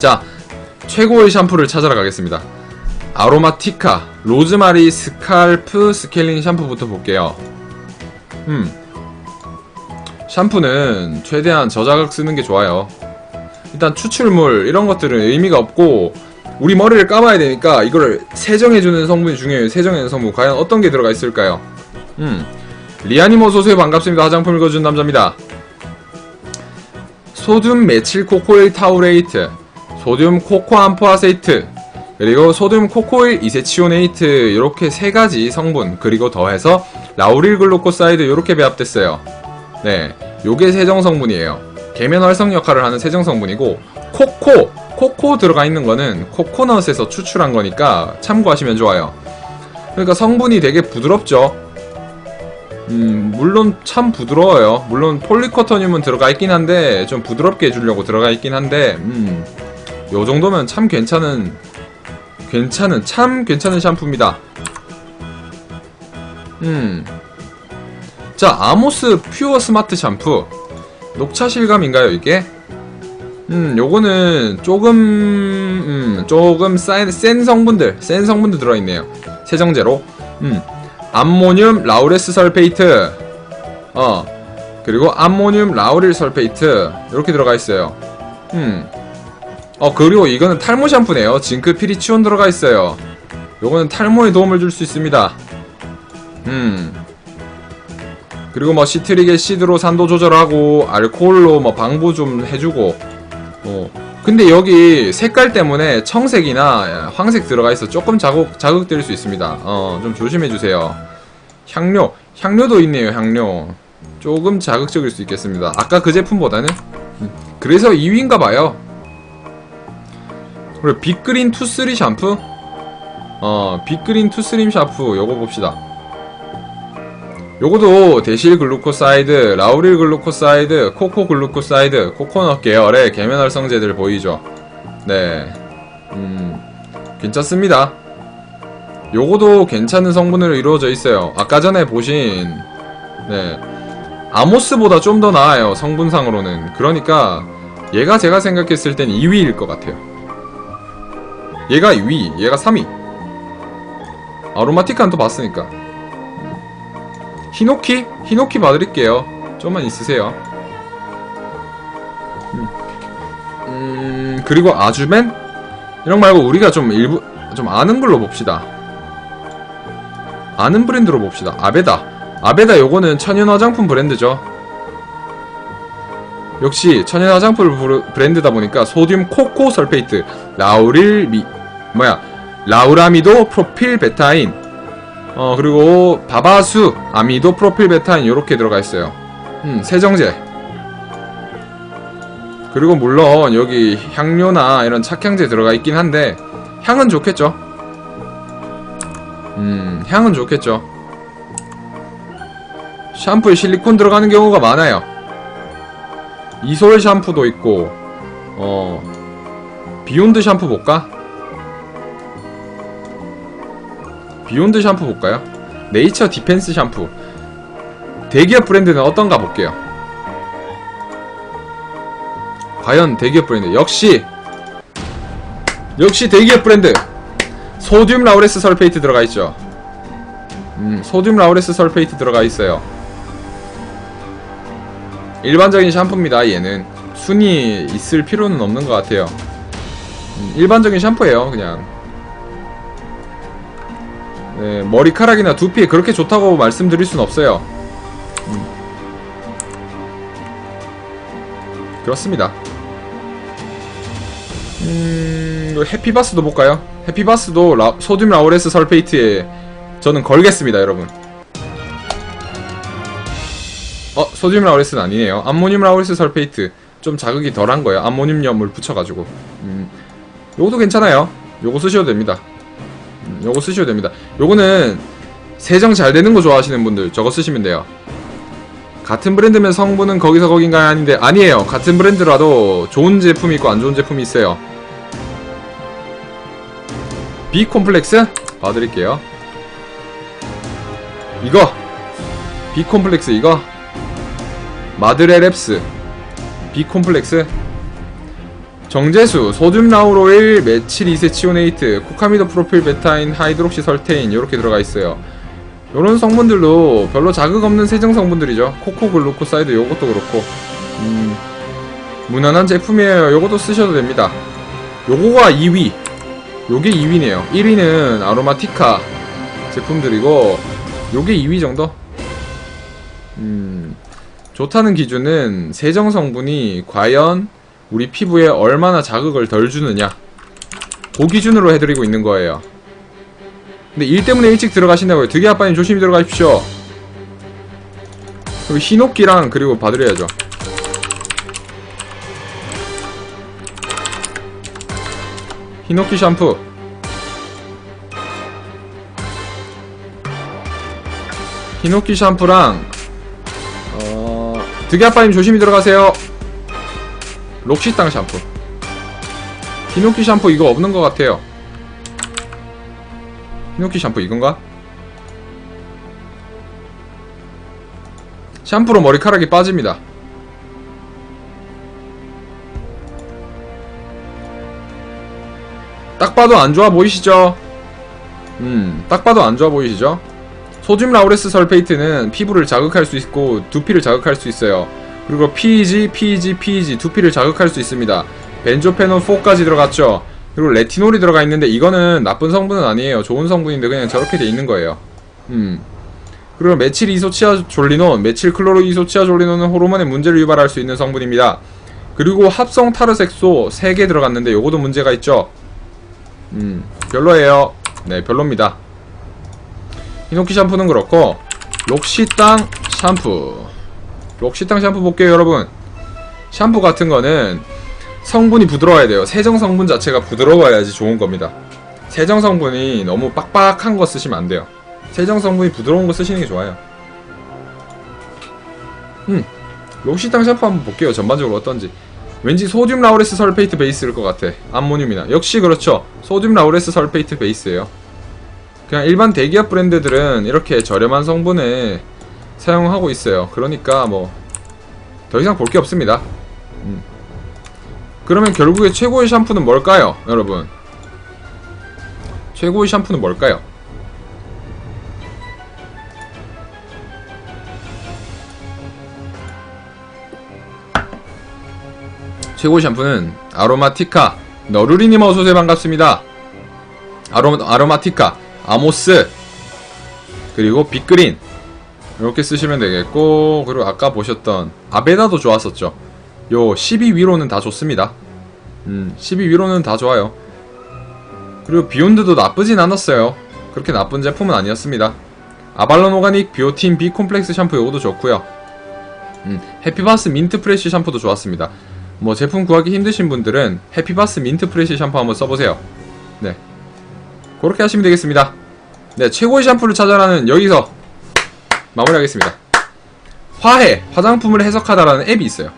자, 최고의 샴푸를 찾아러 가겠습니다. 아로마티카 로즈마리 스칼프 스케일링 샴푸부터 볼게요. 음. 샴푸는 최대한 저자극 쓰는 게 좋아요. 일단 추출물 이런 것들은 의미가 없고 우리 머리를 감아야 되니까 이거를 세정해주는 성분이 중요해요. 세정해주는 성분 과연 어떤 게 들어가 있을까요? 음. 리아니모 소수에 반갑습니다. 화장품 읽어준 남자입니다. 소듐 메칠 코코일 타우레이트 소듐 코코 암포아세이트 그리고 소듐 코코일 이세치오네이트 이렇게 세 가지 성분 그리고 더해서 라우릴 글루코사이드 이렇게 배합됐어요. 네, 요게 세정 성분이에요. 계면 활성 역할을 하는 세정 성분이고 코코 코코 들어가 있는 거는 코코넛에서 추출한 거니까 참고하시면 좋아요. 그러니까 성분이 되게 부드럽죠. 음, 물론 참 부드러워요. 물론 폴리커터늄은 들어가 있긴 한데 좀 부드럽게 해주려고 들어가 있긴 한데 음, 요 정도면 참 괜찮은 괜찮은 참 괜찮은 샴푸입니다. 음. 자, 아모스 퓨어 스마트 샴푸. 녹차 실감인가요, 이게? 음, 요거는 조금 음, 조금 센, 센 성분들, 센 성분들 들어 있네요. 세정제로. 음. 암모늄 라우레스 설페이트. 어. 그리고 암모늄 라우릴 설페이트. 이렇게 들어가 있어요. 음. 어 그리고 이거는 탈모 샴푸네요. 징크 피리치온 들어가 있어요. 요거는 탈모에 도움을 줄 수 있습니다. 음. 그리고 뭐 시트릭 애시드로 산도 조절하고 알코올로 뭐 방부 좀 해주고. 어. 근데 여기 색깔 때문에 청색이나 황색 들어가 있어 조금 자극 자극될 수 있습니다. 어 좀 조심해 주세요. 향료. 향료도 있네요 향료. 조금 자극적일 수 있겠습니다. 아까 그 제품보다는? 음, 그래서 2위인가 봐요 그리고 빅그린 투쓰리 샴푸? 어, 빅그린 투쓰림 샴푸 요거 봅시다. 요거도 대실 글루코사이드, 라우릴 글루코사이드, 코코 글루코사이드, 코코넛 계열의 계면활성제들 보이죠? 네. 음, 괜찮습니다. 요거도 괜찮은 성분으로 이루어져 있어요. 아까 전에 보신, 네. 아모스보다 좀 더 나아요, 성분상으로는. 그러니까, 얘가 제가 생각했을 땐 2위일 것 같아요. 얘가 2위, 얘가 3위. 아로마티카는 또 봤으니까. 히노키? 히노키 봐드릴게요. 좀만 있으세요. 음, 음, 그리고 아주맨? 이런 거 말고 우리가 좀 일부, 좀 아는 걸로 봅시다. 아는 브랜드로 봅시다. 아베다. 아베다 요거는 천연 화장품 브랜드죠. 역시 천연 화장품 브랜드다 보니까 소듐 코코 설페이트, 라우릴 미, 뭐야, 라우라미도 프로필 베타인, 어, 그리고 바바수, 아미도 프로필 베타인 요렇게 들어가 있어요. 음, 세정제. 그리고 물론 여기 향료나 이런 착향제 들어가 있긴 한데 향은 좋겠죠. 음, 향은 좋겠죠. 샴푸에 실리콘 들어가는 경우가 많아요. 이솔 샴푸도 있고, 어, 비욘드 샴푸 볼까? 비욘드 샴푸 볼까요? 네이처 디펜스 샴푸. 대기업 브랜드는 어떤가 볼게요. 과연 대기업 브랜드. 역시! 역시 대기업 브랜드! 소듐 라우레스 설페이트 들어가 있죠. 음, 소듐 라우레스 설페이트 들어가 있어요. 일반적인 샴푸입니다, 얘는. 순이 있을 필요는 없는 것 같아요. 음, 일반적인 샴푸예요, 그냥. 네, 머리카락이나 두피에 그렇게 좋다고 말씀드릴 순 없어요. 음. 그렇습니다. 음, 해피바스도 볼까요? 해피바스도 라, 소듐 라우레스 설페이트에 저는 걸겠습니다, 여러분. 어, 소듐 라우레스는 아니네요. 암모늄 라우레스 설페이트. 좀 자극이 덜한 거예요. 암모늄염을 붙여가지고. 음, 요것도 괜찮아요. 요거 쓰셔도 됩니다. 음, 요거 쓰셔도 됩니다. 요거는 세정 잘 되는 거 좋아하시는 분들 저거 쓰시면 돼요. 같은 브랜드면 성분은 거기서 거긴가 아닌데 아니에요. 같은 브랜드라도 좋은 제품이 있고 안 좋은 제품이 있어요. B 콤플렉스 봐드릴게요. 이거 B 콤플렉스 이거 마드레 랩스 B 콤플렉스 정제수, 소듐 라우로일, 메칠 이세치오네이트, 코카미도 프로필 베타인, 하이드록시 설테인 이렇게 들어가 있어요. 요런 성분들도 별로 자극 없는 세정 성분들이죠. 코코글루코사이드 요것도 그렇고 음, 무난한 제품이에요. 요것도 쓰셔도 됩니다. 요거가 2위. 요게 2위네요. 1위는 아로마티카 제품들이고 요게 2위 정도? 음, 좋다는 기준은 세정 성분이 과연 우리 피부에 얼마나 자극을 덜 주느냐 그 기준으로 해드리고 있는 거예요. 근데 일 때문에 일찍 들어가신다고요. 득이 아빠님 조심히 들어가십시오. 그리고 히노키랑 그리고 봐드려야죠. 히노키 샴푸. 히노키 샴푸랑 어 득이 아빠님 조심히 들어가세요. 록시땅 샴푸. 히노키 샴푸 이거 없는 것 같아요. 히노키 샴푸 이건가? 샴푸로 머리카락이 빠집니다. 딱 봐도 안 좋아 보이시죠? 음, 딱 봐도 안 좋아 보이시죠? 소듐 라우레스 설페이트는 피부를 자극할 수 있고 두피를 자극할 수 있어요. 그리고 PEG, PEG, PEG 두 피를 자극할 수 있습니다. 벤조페논 4까지 들어갔죠. 그리고 레티놀이 들어가 있는데 이거는 나쁜 성분은 아니에요. 좋은 성분인데 그냥 저렇게 돼 있는 거예요. 음. 그리고 메칠 이소치아 졸리논, 메칠 클로로 이소치아 졸리논은 호르몬의 문제를 유발할 수 있는 성분입니다. 그리고 합성 타르색소 3개 들어갔는데 요거도 문제가 있죠. 음, 별로예요. 네, 별로입니다. 히노키 샴푸는 그렇고 록시땅 샴푸. 록시땅 샴푸 볼게요, 여러분. 샴푸 같은 거는 성분이 부드러워야 돼요. 세정 성분 자체가 부드러워야지 좋은 겁니다. 세정 성분이 너무 빡빡한 거 쓰시면 안 돼요. 세정 성분이 부드러운 거 쓰시는 게 좋아요. 음, 록시땅 샴푸 한번 볼게요. 전반적으로 어떤지. 왠지 소듐 라우레스 설페이트 베이스일 것 같아. 암모늄이나. 역시 그렇죠. 소듐 라우레스 설페이트 베이스예요. 그냥 일반 대기업 브랜드들은 이렇게 저렴한 성분을 사용하고 있어요. 그러니까 뭐 더 이상 볼 게 없습니다. 음. 그러면 결국에 최고의 샴푸는 뭘까요, 여러분? 최고의 샴푸는 뭘까요? 최고의 샴푸는 아로마티카 너루리님 어서오세요 반갑습니다 아로, 아로마티카 아모스 그리고 빅그린 이렇게 쓰시면 되겠고 그리고 아까 보셨던 아베다도 좋았었죠. 요 12 위로는 다 좋습니다. 음, 12 위로는 다 좋아요. 그리고 비욘드도 나쁘진 않았어요. 그렇게 나쁜 제품은 아니었습니다. 아발론 오가닉 비오틴 B 콤플렉스 샴푸 요거도 좋고요. 음, 해피바스 민트 프레쉬 샴푸도 좋았습니다. 뭐 제품 구하기 힘드신 분들은 해피바스 민트 프레쉬 샴푸 한번 써보세요. 네. 그렇게 하시면 되겠습니다. 네, 최고의 샴푸를 찾아라는 여기서 마무리하겠습니다. 화해, 화장품을 해석하다라는 앱이 있어요.